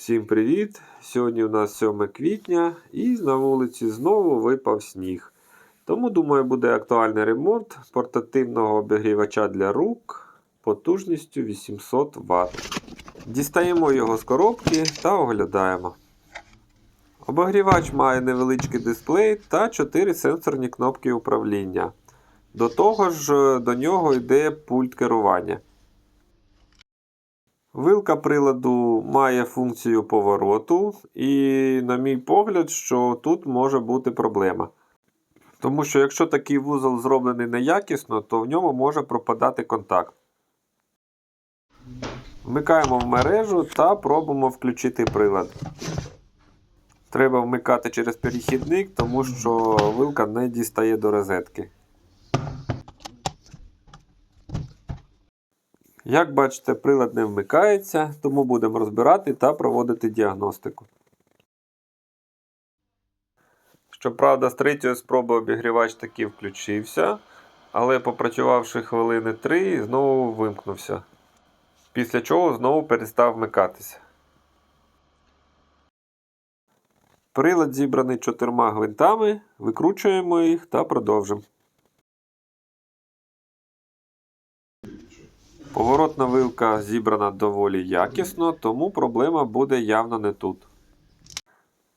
Всім привіт! Сьогодні у нас 7 квітня і на вулиці знову випав сніг. Тому, думаю, буде актуальний ремонт портативного обігрівача для рук потужністю 800 Вт. Дістаємо його з коробки та оглядаємо. Обігрівач має невеличкий дисплей та 4 сенсорні кнопки управління. До того ж, до нього йде пульт керування. Вилка приладу має функцію повороту, і, на мій погляд, що тут може бути проблема. Тому що якщо такий вузол зроблений неякісно, то в ньому може пропадати контакт. Вмикаємо в мережу та пробуємо включити прилад. Треба вмикати через перехідник, тому що вилка не дістає до розетки. Як бачите, прилад не вмикається, тому будемо розбирати та проводити діагностику. Щоправда, з третьої спроби обігрівач таки включився, але попрацювавши хвилини 3, знову вимкнувся. Після чого знову перестав вмикатися. Прилад зібраний чотирма гвинтами, викручуємо їх та продовжимо. Поворотна вилка зібрана доволі якісно, тому проблема буде явно не тут.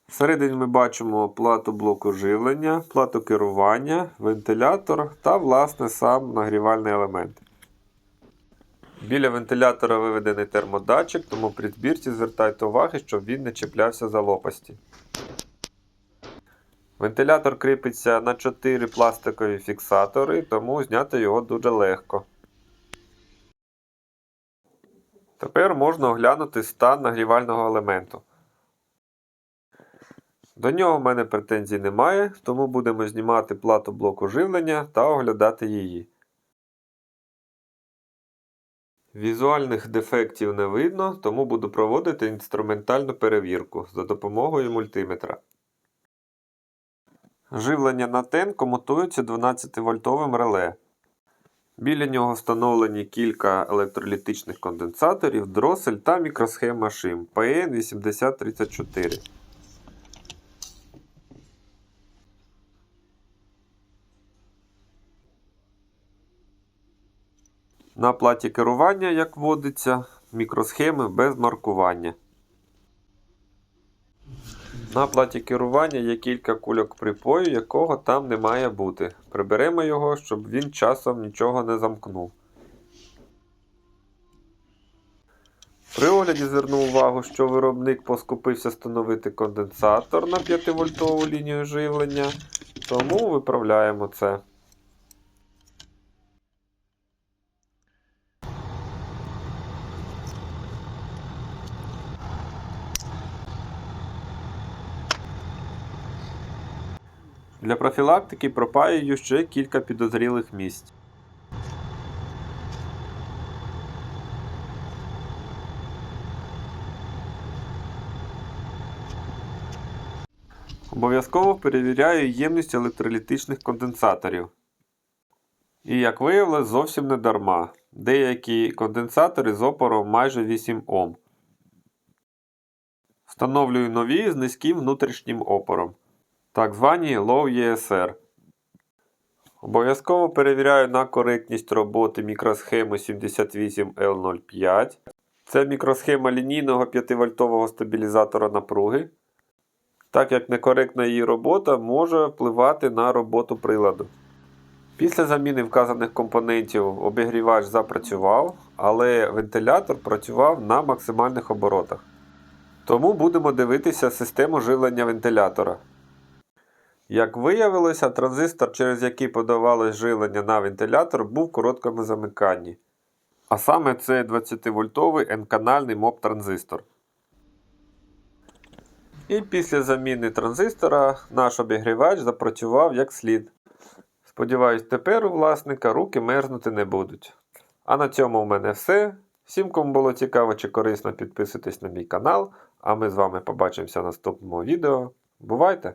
Всередині ми бачимо плату блоку живлення, плату керування, вентилятор та, власне, сам нагрівальний елемент. Біля вентилятора виведений термодатчик, тому при збірці звертайте уваги, щоб він не чіплявся за лопасті. Вентилятор кріпиться на 4 пластикові фіксатори, тому зняти його дуже легко. Тепер можна оглянути стан нагрівального елементу. До нього в мене претензій немає, тому будемо знімати плату блоку живлення та оглядати її. Візуальних дефектів не видно, тому буду проводити інструментальну перевірку за допомогою мультиметра. Живлення на тен комутується 12-вольтовим реле. Біля нього встановлені кілька електролітичних конденсаторів, дросель та мікросхема шим PN8034. На платі керування, як водиться, мікросхеми без маркування. На платі керування є кілька кульок припою, якого там не має бути. Приберемо його, щоб він часом нічого не замкнув. При огляді звернув увагу, що виробник поскупився встановити конденсатор на 5-вольтову лінію живлення, тому виправляємо це. Для профілактики пропаюю ще кілька підозрілих місць. Обов'язково перевіряю ємність електролітичних конденсаторів. І, як виявилось, зовсім не дарма. Деякі конденсатори з опором майже 8 Ом. Встановлюю нові з низьким внутрішнім опором так звані Low ESR. Обов'язково перевіряю на коректність роботи мікросхеми 78L05. Це мікросхема лінійного 5-вольтового стабілізатора напруги. Так як некоректна її робота може впливати на роботу приладу. Після заміни вказаних компонентів обігрівач запрацював, але вентилятор працював на максимальних оборотах. Тому будемо дивитися систему живлення вентилятора. Як виявилося, транзистор, через який подавалось живлення на вентилятор, був в короткому замиканні. А саме це 20-вольтовий N-канальний МОП-транзистор. І після заміни транзистора наш обігрівач запрацював як слід. Сподіваюсь, тепер у власника руки мерзнути не будуть. А на цьому в мене все. Всім, кому було цікаво чи корисно, підписуйтесь на мій канал, а ми з вами побачимося в наступному відео. Бувайте!